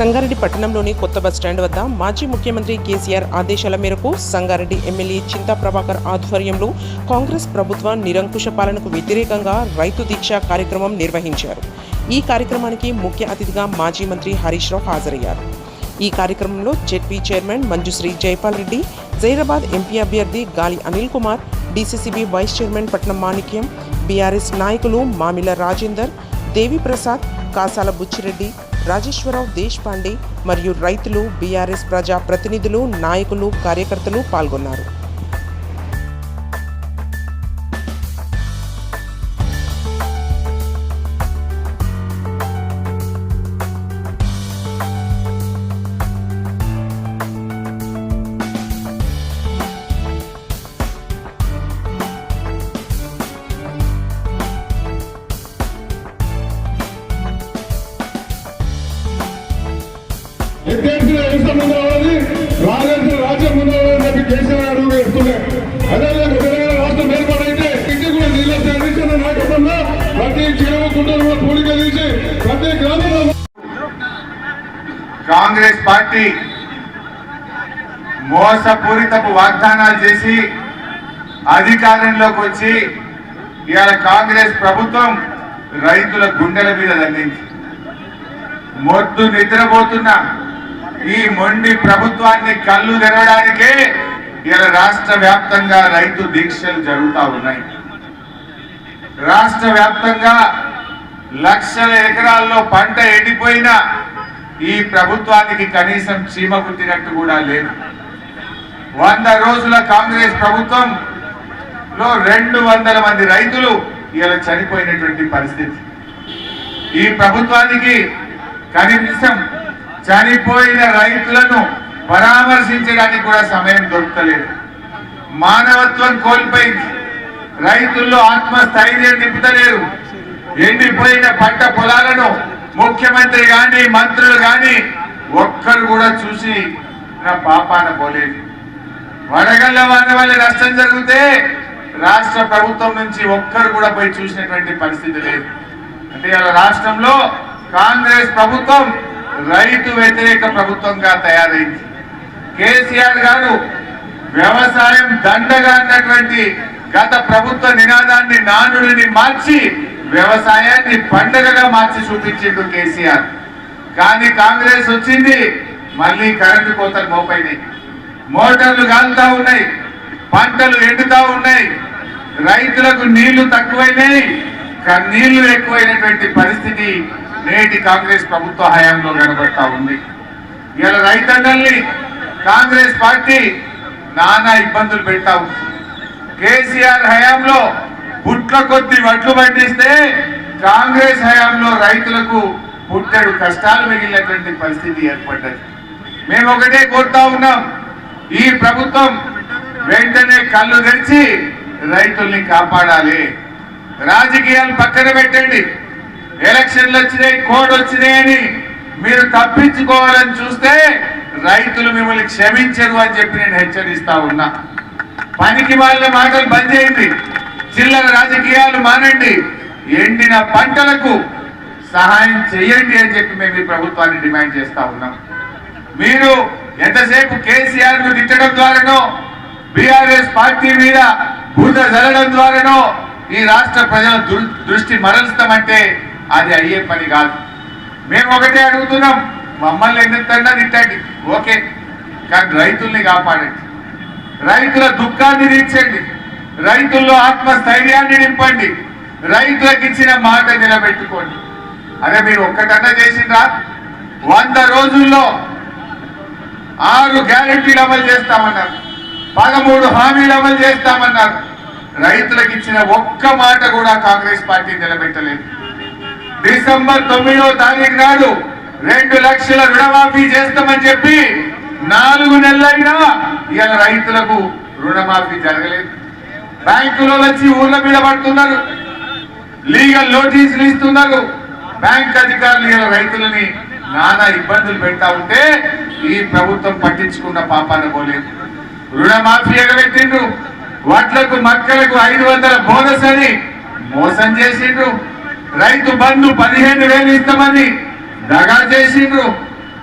సంగారెడ్డి పట్టణంలోని కొత్త బస్టాండ్ వద్ద మాజీ ముఖ్యమంత్రి కేసీఆర్ ఆదేశాల మేరకు సంగారెడ్డి ఎమ్మెల్యే చింతా ప్రభాకర్ ఆధ్వర్యంలో కాంగ్రెస్ ప్రభుత్వ నిరంకుశ పాలనకు వ్యతిరేకంగా రైతు దీక్ష కార్యక్రమం నిర్వహించారు. ఈ కార్యక్రమానికి ముఖ్య అతిథిగా మాజీ మంత్రి హరీష్ రావు హాజరయ్యారు. ఈ కార్యక్రమంలో ZP chairman Manjusri Jaipal Reddy Zaheerabad MP అభ్యర్థి Gali Anil Kumar DCCB vice chairman Patnam Manikyam BRS నాయకులు మామిల రాజేందర్ దేవిప్రసాద్ కాసాల బుచ్చిరెడ్డి రాజేశ్వరరావు దేశ్పాండే మరియు రైతులు బీఆర్ఎస్ ప్రజా ప్రతినిధులు నాయకులు కార్యకర్తలు పాల్గొన్నారు. ఎత్తేసిన వ్యవస్థ ముందు రావాలి. రాజ్యం ముందు రావాలని చెప్పి కేసీఆర్ అదేవిధంగా తెలంగాణ రాష్ట్రం ఏర్పాటైతే కూడా నీళ్ళ అందించిన నాయకత్వంలో ప్రతి చెరువు పూడిక తీసి ప్రతి గ్రామంలో కాంగ్రెస్ పార్టీ మోసపూరితపు వాగ్దానాలు చేసి అధికారంలోకి వచ్చి ఇవాళ కాంగ్రెస్ ప్రభుత్వం రైతుల గుండెల మీద దండించి మొద్దు నిద్రపోతున్న ఈ మొండి ప్రభుత్వాన్ని కళ్ళు తెరవడానికే ఇలా రాష్ట్ర వ్యాప్తంగా రైతు దీక్షలు జరుగుతూ ఉన్నాయి. రాష్ట్ర వ్యాప్తంగా లక్షల ఎకరాల్లో పంట ఎండిపోయినా ఈ ప్రభుత్వానికి కనీసం చీమ కుట్టినట్టు కూడా లేదు. వంద రోజుల కాంగ్రెస్ ప్రభుత్వం లో రెండు వందల మంది రైతులు ఇలా చనిపోయినటువంటి పరిస్థితి. ఈ ప్రభుత్వానికి కనీసం చనిపోయిన రైతులను పరామర్శించడానికి కూడా సమయం దొరకలేదు. మానవత్వం కోల్పోయింది. రైతుల్లో ఆత్మస్థైర్యం నింపుతలేరు. ఎండిపోయిన పంట పొలాలను ముఖ్యమంత్రి కానీ మంత్రులు కానీ ఒక్కరు కూడా చూసి నా పాపాన పోలేదు. వడగళ్ళ వాన వల్ల నష్టం జరిగితే రాష్ట్ర ప్రభుత్వం నుంచి ఒక్కరు కూడా పోయి చూసినటువంటి పరిస్థితి లేదు. అంటే ఇలా రాష్ట్రంలో కాంగ్రెస్ ప్రభుత్వం రైతు వ్యతిరేక ప్రభుత్వంగా తయారైంది. కేసీఆర్ గారు వ్యవసాయం దండగా అన్నటువంటి గత ప్రభుత్వ నినాదాన్ని నానుడిని మార్చి వ్యవసాయాన్ని పండగగా మార్చి చూపించిండు కేసీఆర్. కానీ కాంగ్రెస్ వచ్చింది మళ్ళీ కరెంటు కోతలు మోపైనాయి. మోటార్లు కాలుతా ఉన్నాయి పంటలు ఎండుతా ఉన్నాయి రైతులకు నీళ్ళు తక్కువైనాయి నీళ్ళు ఎక్కువైనటువంటి పరిస్థితి నేటి కాంగ్రెస్ ప్రభుత్వ హయాంలో కనబడతా ఉంది. ఇలా రైతన్నల్ని కాంగ్రెస్ పార్టీ నానా ఇబ్బందులు పెడతా ఉంది. కేసీఆర్ హయాంలో పుట్ల కొద్ది వడ్లు పండిస్తే కాంగ్రెస్ హయాంలో రైతులకు పుట్టడు కష్టాలు మిగిలినటువంటి పరిస్థితి ఏర్పడ్డది. మేము ఒకటే కోరుతా ఉన్నాం ఈ ప్రభుత్వం వెంటనే కళ్ళు తెరిచి రైతుల్ని కాపాడాలి. రాజకీయాలు పక్కన పెట్టండి. ఎలక్షన్లు వచ్చినాయి కోడ్ వచ్చినాయని మీరు తప్పించుకోవాలని చూస్తే రైతులు మిమ్మల్ని క్షమించరు అని చెప్పి నేను హెచ్చరిస్తా ఉన్నా. పనికి వాళ్ళ మాటలు బంద్ చేయండి. చిల్లర రాజకీయాలు మానండి. ఎండిన పంటలకు సహాయం చేయండి అని చెప్పి మేము ఈ ప్రభుత్వాన్ని డిమాండ్ చేస్తా ఉన్నాం. మీరు ఎంతసేపు కేసీఆర్ను తిట్టడం ద్వారానో బీఆర్ఎస్ పార్టీ మీద బూత జరగడం ద్వారానో ఈ రాష్ట్ర ప్రజల దృష్టి మరలుస్తామంటే అది అయ్యే పని కాదు. మేము ఒకటే అడుగుతున్నాం మమ్మల్ని ఎందుకన్నా తిట్టండి? ఓకే కానీ రైతుల్ని కాపాడండి. రైతుల దుఃఖాన్ని తీర్చండి. రైతుల్లో ఆత్మస్థైర్యాన్ని నింపండి. రైతులకు ఇచ్చిన మాట నిలబెట్టుకోండి. అదే మీరు ఒక్కటన్నా చేసిండ్రా? వంద రోజుల్లో ఆరు గ్యారెంటీలు అమలు చేస్తామన్నారు. పదమూడు హామీలు అమలు చేస్తామన్నారు. రైతులకు ఇచ్చిన ఒక్క మాట కూడా కాంగ్రెస్ పార్టీ నిలబెట్టలేదు. డిసెంబర్ తొమ్మిదో తారీఖు నాడు రెండు లక్షల రుణమాఫీ చేస్తామని చెప్పి నాలుగు నెలలైనా ఇవాళ రైతులకు రుణమాఫీ జరగలేదు. బ్యాంకులో వచ్చి ఊళ్ళ మీద పడుతున్నారు. లీగల్ నోటీసులు ఇస్తున్నారు. బ్యాంక్ అధికారులు ఇలా రైతులని నానా ఇబ్బందులు పెడతా ఉంటే ఈ ప్రభుత్వం పట్టించుకున్న పాపాన పోలేదు. రుణమాఫీ ఎగబెట్టిండ్రు. వడ్లకు మక్కలకు ఐదు వందల బోనస్ అని మోసం చేసిండ్రు. రైతు బంధు పదిహేను వేలు ఇస్తామని దగా చేసిండ్రు.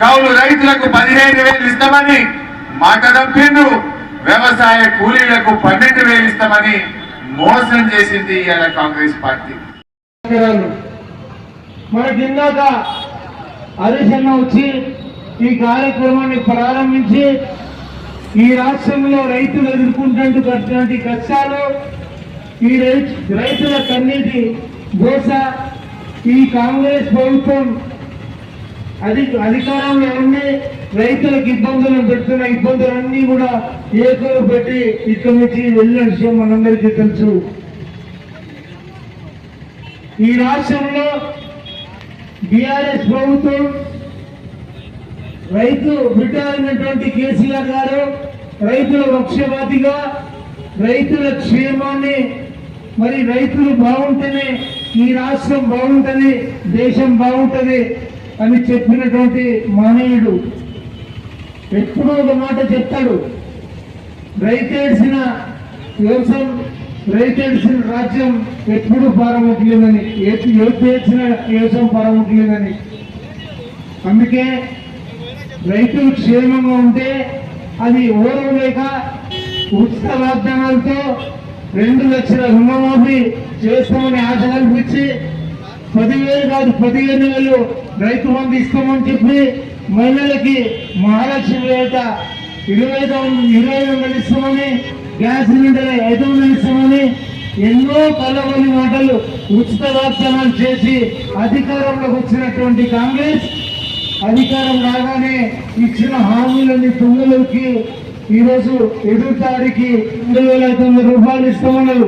కౌలు రైతులకు పదిహేను వేలు ఇస్తామని మాట తప్పిండు వ్యవసాయ కూలీలకు పన్నెండు వేలు ఇస్తామని మోసం చేసింది ఇవాళ కాంగ్రెస్ పార్టీ. మనకి ఇందాక హరీశన్న వచ్చి ఈ కార్యక్రమాన్ని ప్రారంభించి ఈ రాష్ట్రంలో రైతులు ఎదుర్కొంటున్నటువంటి కష్టాలు ఈ రైతుల కన్నీటి దోశ ఈ కాంగ్రెస్ ప్రభుత్వం అధిక అధికారంలో ఉండి రైతులకు ఇబ్బందులు పెడుతున్న ఇబ్బందులన్నీ కూడా ఏకలు పెట్టి ఇక్కడి నుంచి వెళ్ళిన విషయం మనందరికీ తెలుసు. ఈ రాష్ట్రంలో బీఆర్ఎస్ ప్రభుత్వం రైతు బిడ్డ అయినటువంటి కేసీఆర్ గారు రైతుల పక్షపాతిగా రైతుల క్షేమాన్ని మరి రైతులు బాగుంటేనే ఈ రాష్ట్రం బాగుంటుంది దేశం బాగుంటుంది అని చెప్పినటువంటి మానవుడు ఎప్పుడో ఒక మాట చెప్తాడు. రైతేడ్సిన వ్యవసాయం రైతేడ్చిన రాజ్యం ఎప్పుడు పారముట్లేదని ఏడ్చిన వ్యవసాయం పారముట్లేదని. అందుకే రైతులు క్షేమంగా ఉంటే అది ఓరం లేక ఉచిత వాగ్దానాలతో రెండు లక్షల రుణమాఫీ చేస్తామని ఆశ కల్పించి పదివేలు కాదు పదిహేను వేలు రైతు బంధు ఇస్తామని చెప్పి మహిళలకి మహాలక్ష్మి వేట ఇరవై ఐదు వందలు- ఇరవై వందలు ఇస్తామని గ్యాస్ సిలిండర్ ఐదు వందలు ఇస్తామని ఎన్నో కలవని మాటలు ఉచిత వాగ్దానాలు చేసి అధికారంలోకి వచ్చినటువంటి కాంగ్రెస్ అధికారం రాగానే ఇచ్చిన హామీలని తుంగలకి ఈరోజు ఎదురుతాడికి రెండు వేల ఐదు వందల రూపాయలు ఇస్తామన్నారు.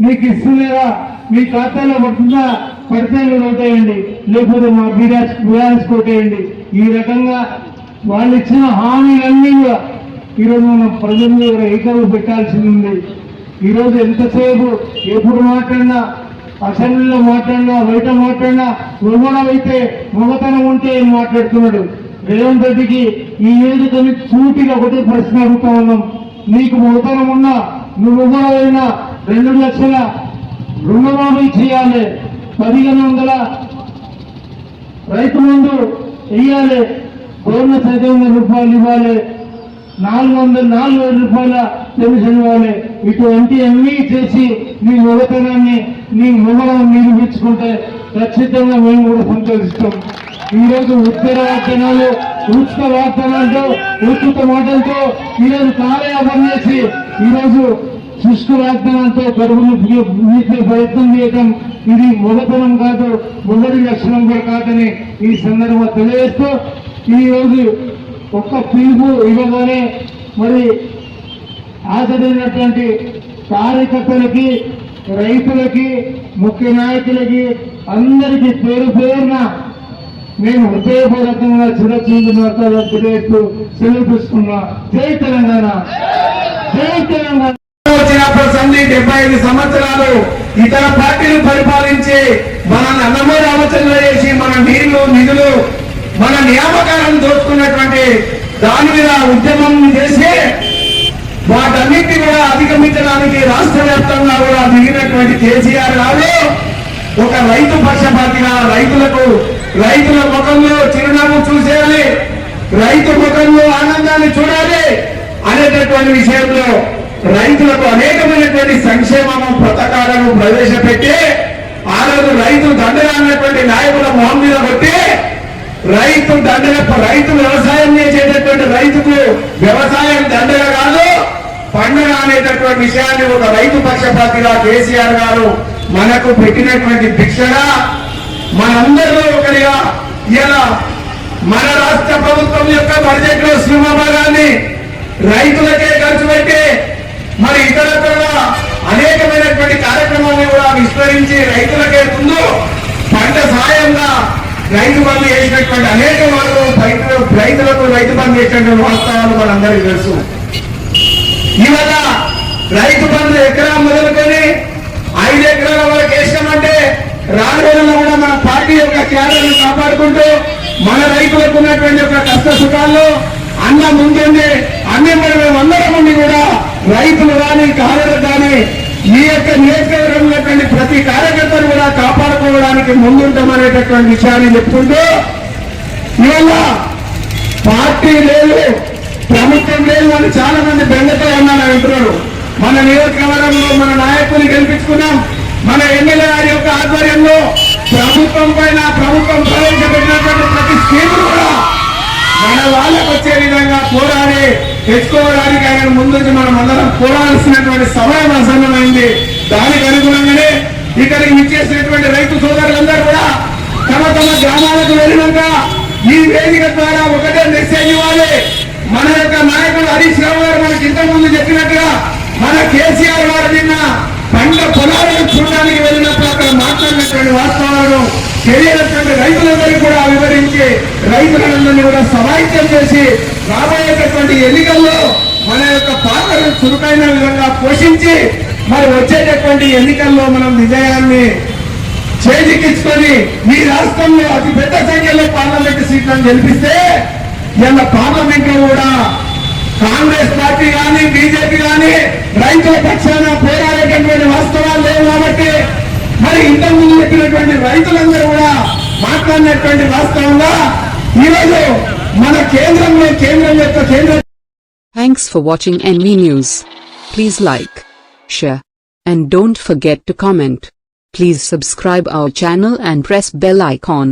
మీకు ఇస్తున్నారా? మీ ఖాతాలో పడుతుందా? పడితే మీరు ఓటేయండి లేకపోతే మా బీరాజ్ బీఆర్ఎస్ కోటేయండి ఈ రకంగా వాళ్ళు ఇచ్చిన హామీలన్నీ కూడా ఈరోజు మనం ప్రజల దగ్గర ఏకరు పెట్టాల్సింది ఉంది. ఈరోజు ఎంతసేపు ఎప్పుడు మాట్లాడినా అసెంబ్లీలో మాట్లాడినా బయట మాట్లాడినా మొగడం అయితే మొగతనం ఉంటే అని మాట్లాడుతున్నాడు? రేవంత్ రెడ్డికి ఈ వేదిక సూటిగా ఒకటి ప్రశ్న అడుగుతా ఉన్నాం. నీకు మొగతనం ఉన్నా నువ్వు అయినా రెండు లక్షల రుణమాఫీ చేయాలి పదిహేను వందల రైతు ముందు వెయ్యాలి బోనస్ ఐదు వందల రూపాయలు ఇవ్వాలి నాలుగు వందల నాలుగు వేల రూపాయల పెన్షన్ ఇవ్వాలి. ఇటువంటి అన్నీ చేసి నీ యువతనాన్ని నీ మొగడం నిరూపించుకుంటే ఖచ్చితంగా మేము కూడా సంతోషిస్తాం. ఈ రోజు ఉత్తర వాగ్దానాలు ఉచిత వాగ్దానాలతో ఉచిత మాటలతో ఈరోజు కార్యాపరణ చేసి ఈరోజు శుష్క వాగ్దానాలతో కరువులు నీకే ప్రయత్నం చేయటం ఇది మొగతనం కాదు మొదటి లక్షణం కూడా కాదని ఈ సందర్భంగా తెలియజేస్తూ ఈ రోజు ఒక్క పిలుపు ఇవ్వగానే మరి హాజరైనటువంటి కార్యకర్తలకి రైతులకి ముఖ్య నాయకులకి అందరికీ పేరు పేరున నేను హృదయపూర్వకంగా చిరచీంది మాట్లాడాలి తెలియజేస్తూ సెలవుస్తున్నా జై తెలంగాణ. జై తెలంగాణ. వచ్చినప్పటి సంధి డెబ్బై ఐదు సంవత్సరాలు ఇతర పార్టీలు పరిపాలించి మనల్ని అన్నమూరి ఆలోచనలు చేసి మన నీళ్ళు నిధులు మన నియామకాలను దోచుకున్నటువంటి దాని మీద ఉద్యమం చేసి వాటన్నిటిని కూడా అధిగమించడానికి రాష్ట్ర వ్యాప్తంగా కూడా దిగినటువంటి కేసీఆర్ గారు ఒక రైతు పక్షపాతిగా రైతులకు రైతుల ముఖంలో చిరునవ్వు చూసేయాలి. రైతు ముఖంలో ఆనందాన్ని చూడాలి. అనేటటువంటి విషయంలో రైతులకు అనేకమైనటువంటి సంక్షేమ పథకాలను ప్రవేశపెట్టి ఆ రోజు రైతు దండగా అన్నటువంటి నాయకుల మొహం మీద కొట్టి రైతు దండగ రైతు వ్యవసాయం చేసేటటువంటి రైతుకు వ్యవసాయం దండగ కాదు పండుగ అనేటటువంటి విషయాన్ని ఒక రైతు పక్షపాతిగా కేసీఆర్ గారు మనకు పెట్టినటువంటి భిక్షగా మనందరిలో ఒకరిగా ఇలా మన రాష్ట్ర ప్రభుత్వం యొక్క బడ్జెట్లో సింహభాగాన్ని రైతులకే ఖర్చు పెట్టి మరి ఇతరత్ర అనేకమైనటువంటి కార్యక్రమాన్ని కూడా విస్తరించి రైతులకే ముందు పంట సాయంగా రైతు బంధు చేసినటువంటి అనేక వాళ్ళు రైతులు రైతులకు రైతు బంధు చేసినటువంటి వాస్తవాలు మనందరికీ తెలుసు. ఇవాళ రైతు బంధు ఎకరా మొదలుకొని ఐదు ఎకరాల వరకు వేసినామంటే రాను రోజుల్లో కూడా మన పార్టీ కాపాడుకుంటూ మన రైతులకు ఉన్నటువంటి యొక్క కష్ట సుఖాల్లో అన్న ముందుండి అన్ని మేమందరం ఉండి కూడా రైతులు కానీ కార్యకర్త కానీ ఈ యొక్క నియోజకవర్గంలోటువంటి ప్రతి కార్యకర్తను కూడా కాపాడుకోవడానికి ముందుంటామనేటటువంటి విషయాన్ని చెప్పుకుంటూ ఇవాళ పార్టీ లేదు ప్రభుత్వం లేదు అని చాలా మంది బెండతో ఉన్నాను అంటున్నారు. మన నియోజకవర్గంలో మన నాయకుని గెలిపించుకున్నాం. మన ఎమ్మెల్యే గారి యొక్క ఆధ్వర్యంలో ప్రభుత్వం పైన ప్రభుత్వం ప్రవేశపెట్టినటువంటి ప్రతి స్కీములు కూడా మన వాళ్ళకు వచ్చే విధంగా పోరాడి తెచ్చుకోవడానికి ఆయన ముందుంచి మనం అందరం పోరాడాల్సినటువంటి సమయం ఆసన్నమైంది. దానికి అనుగుణంగానే ఇక్కడికి విచ్చేసినటువంటి రైతు సోదరులందరూ కూడా తమ తమ గ్రామాలకు వెళ్ళినాక ఈ వేదిక ద్వారా ఒకటే మెసేజ్ ఇవ్వాలి. మన యొక్క నాయకుడు హరీష్ రావు గారు మనకి ఇంతకుముందు చెప్పినట్టుగా మన కేసీఆర్ గారు నిన్న పంట పొలాలను చూడడానికి వెళ్ళినప్పుడు అక్కడ మాట్లాడినటువంటి వాస్తవాలను తెలియనటువంటి రైతులందరికీ కూడా వివరించి రైతులందరినీ కూడా సమాహిత్యం చేసి రాబోయేటటువంటి ఎన్నికల్లో మన యొక్క పాత్రను చురుకైన విధంగా పోషించి మరి వచ్చేటటువంటి ఎన్నికల్లో మనం విజయాన్ని చేజిక్కించుకొని ఈ రాష్ట్రంలో అతి పెద్ద సంఖ్యలో పార్లమెంట్ సీట్లను గెలిపిస్తే ఇలా పార్లమెంట్లో కూడా కాంగ్రెస్ పార్టీ కానీ బీజేపీ కానీ రైతుల పక్షాన పోరాడే మరి ఇంతకుముందు చెప్పినటువంటి రైతులందరూ కూడా మాట్లాడినటువంటి వాస్తవంగా ఈరోజు మన కేంద్రంలో కేంద్రం యొక్క కేంద్ర Thanks for watching NV News. Please like, share, and don't forget to comment. Please subscribe our channel and press bell icon.